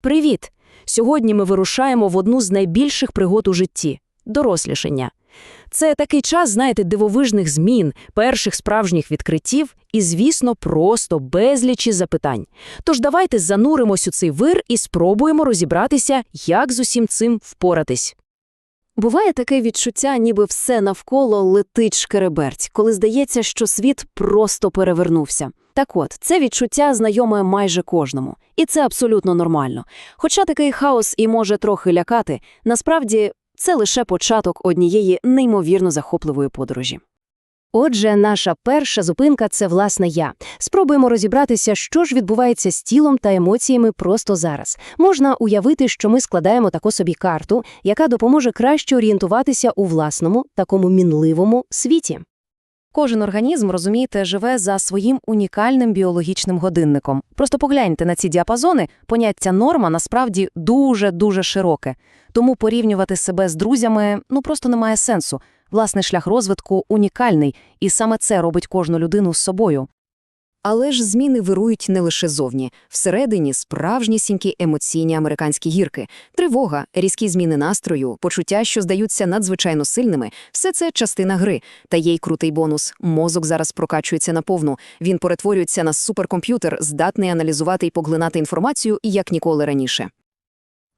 Привіт! Сьогодні ми вирушаємо в одну з найбільших пригод у житті дорослішання. Це такий час, знаєте, дивовижних змін, перших справжніх відкриттів і, звісно, просто безлічі запитань. Тож давайте зануримось у цей вир і спробуємо розібратися, як з усім цим впоратись. Буває таке відчуття, ніби все навколо летить шкереберть, коли здається, що світ просто перевернувся. Так от, це відчуття знайоме майже кожному. І це абсолютно нормально. Хоча такий хаос і може трохи лякати, насправді це лише початок однієї неймовірно захопливої подорожі. Отже, наша перша зупинка – це, власне, я. Спробуємо розібратися, що ж відбувається з тілом та емоціями просто зараз. Можна уявити, що ми складаємо таку собі карту, яка допоможе краще орієнтуватися у власному, такому мінливому світі. Кожен організм, розумієте, живе за своїм унікальним біологічним годинником. Просто погляньте на ці діапазони, поняття норма насправді дуже-дуже широке. Тому порівнювати себе з друзями ну просто немає сенсу. Власний шлях розвитку унікальний, і саме це робить кожну людину з собою. Але ж зміни вирують не лише зовні. Всередині справжнісінькі емоційні американські гірки, тривога, різкі зміни настрою, почуття, що здаються надзвичайно сильними – все це частина гри. Та є й крутий бонус. Мозок зараз прокачується наповну. Він перетворюється на суперкомп'ютер, здатний аналізувати і поглинати інформацію, як ніколи раніше.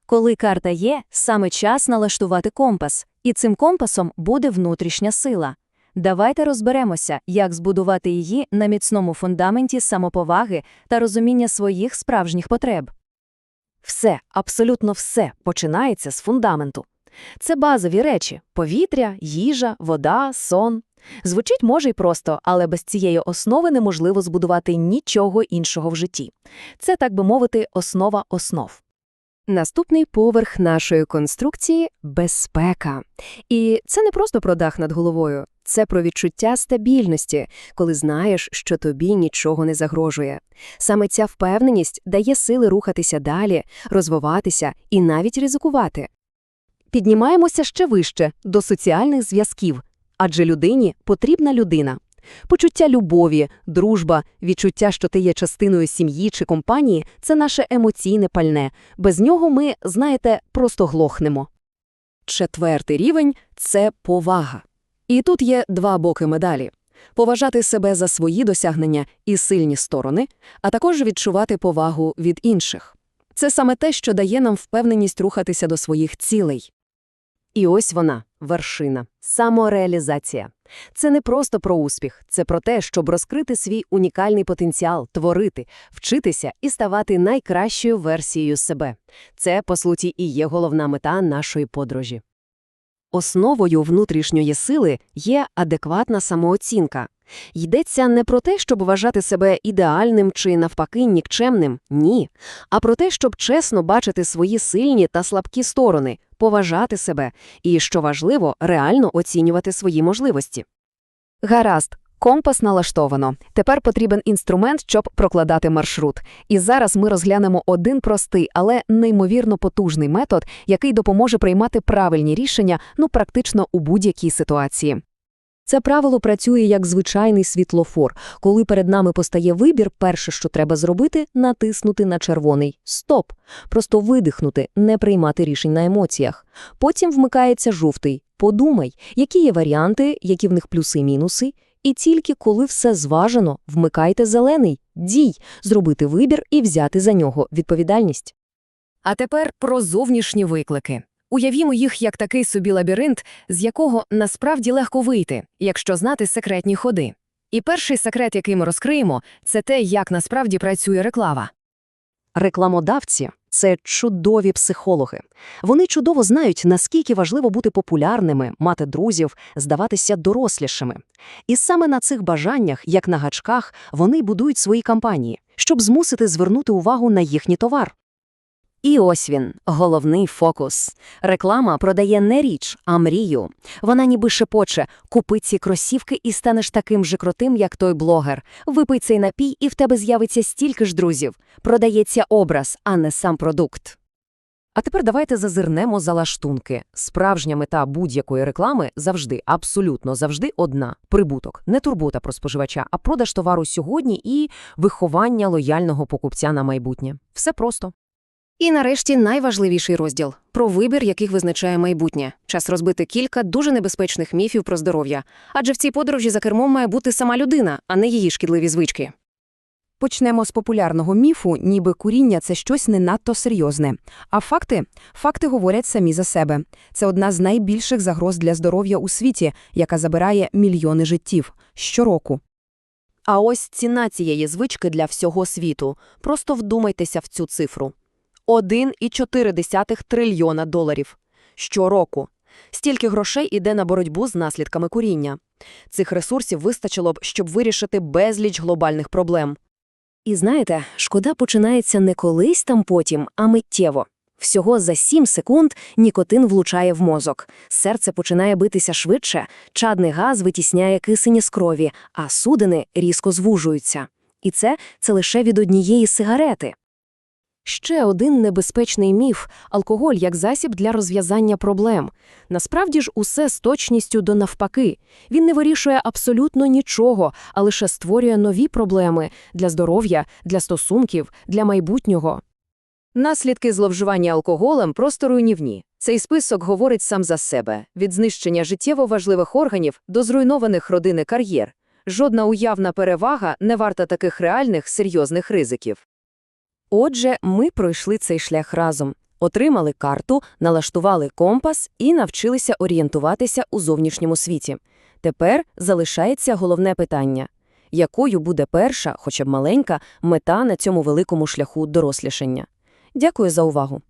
Коли карта є, саме час налаштувати компас. І цим компасом буде внутрішня сила. Давайте розберемося, як збудувати її на міцному фундаменті самоповаги та розуміння своїх справжніх потреб. Все, абсолютно все починається з фундаменту. Це базові речі – повітря, їжа, вода, сон. Звучить може й просто, але без цієї основи неможливо збудувати нічого іншого в житті. Це, так би мовити, основа основ. Наступний поверх нашої конструкції – безпека. І це не просто про дах над головою. Це про відчуття стабільності, коли знаєш, що тобі нічого не загрожує. Саме ця впевненість дає сили рухатися далі, розвиватися і навіть ризикувати. Піднімаємося ще вище, до соціальних зв'язків, адже людині потрібна людина. Почуття любові, дружба, відчуття, що ти є частиною сім'ї чи компанії – це наше емоційне пальне. Без нього ми, знаєте, просто глохнемо. Четвертий рівень – це повага. І тут є два боки медалі. Поважати себе за свої досягнення і сильні сторони, а також відчувати повагу від інших. Це саме те, що дає нам впевненість рухатися до своїх цілей. І ось вона, вершина, самореалізація. Це не просто про успіх, це про те, щоб розкрити свій унікальний потенціал, творити, вчитися і ставати найкращою версією себе. Це, по суті, і є головна мета нашої подорожі. Основою внутрішньої сили є адекватна самооцінка. Йдеться не про те, щоб вважати себе ідеальним чи, навпаки, нікчемним, ні, а про те, щоб чесно бачити свої сильні та слабкі сторони, поважати себе і, що важливо, реально оцінювати свої можливості. Гаразд, компас налаштовано. Тепер потрібен інструмент, щоб прокладати маршрут. І зараз ми розглянемо один простий, але неймовірно потужний метод, який допоможе приймати правильні рішення ну практично у будь-якій ситуації. Це правило працює як звичайний світлофор. Коли перед нами постає вибір, перше, що треба зробити – натиснути на червоний «Стоп». Просто видихнути, не приймати рішень на емоціях. Потім вмикається жовтий «Подумай, які є варіанти, які в них плюси-мінуси». І тільки коли все зважено, вмикайте зелений «Дій», зробити вибір і взяти за нього відповідальність. А тепер про зовнішні виклики. Уявімо їх як такий собі лабіринт, з якого насправді легко вийти, якщо знати секретні ходи. І перший секрет, який ми розкриємо, це те, як насправді працює реклама. Рекламодавці це чудові психологи. Вони чудово знають, наскільки важливо бути популярними, мати друзів, здаватися дорослішими. І саме на цих бажаннях, як на гачках, вони будують свої кампанії, щоб змусити звернути увагу на їхній товар. І ось він, головний фокус. Реклама продає не річ, а мрію. Вона ніби шепоче «Купи ці кросівки і станеш таким же крутим, як той блогер. Випий цей напій, і в тебе з'явиться стільки ж друзів. Продається образ, а не сам продукт. А тепер давайте зазирнемо за лаштунки. Справжня мета будь-якої реклами завжди, абсолютно завжди одна – прибуток. Не турбота про споживача, а продаж товару сьогодні і виховання лояльного покупця на майбутнє. Все просто. І нарешті найважливіший розділ про вибір, яких визначає майбутнє. Час розбити кілька дуже небезпечних міфів про здоров'я. Адже в цій подорожі за кермом має бути сама людина, а не її шкідливі звички. Почнемо з популярного міфу, ніби куріння – це щось не надто серйозне. А факти? Факти говорять самі за себе. Це одна з найбільших загроз для здоров'я у світі, яка забирає мільйони життів щороку. А ось ціна цієї звички для всього світу. Просто вдумайтеся в цю цифру. 1,4 трильйона доларів. Щороку. Стільки грошей іде на боротьбу з наслідками куріння. Цих ресурсів вистачило б, щоб вирішити безліч глобальних проблем. І знаєте, шкода починається не колись там потім, а миттєво. Всього за 7 секунд нікотин влучає в мозок. Серце починає битися швидше, чадний газ витісняє кисень з крові, а судини різко звужуються. І це, це лише від однієї сигарети. Ще один небезпечний міф – алкоголь як засіб для розв'язання проблем. Насправді ж усе з точністю до навпаки. Він не вирішує абсолютно нічого, а лише створює нові проблеми для здоров'я, для стосунків, для майбутнього. Наслідки зловживання алкоголем просто руйнівні. Цей список говорить сам за себе – від знищення життєво важливих органів до зруйнованих родини кар'єр. Жодна уявна перевага не варта таких реальних серйозних ризиків. Отже, ми пройшли цей шлях разом. Отримали карту, налаштували компас і навчилися орієнтуватися у зовнішньому світі. Тепер залишається головне питання – якою буде перша, хоча б маленька, мета на цьому великому шляху дорослішання? Дякую за увагу.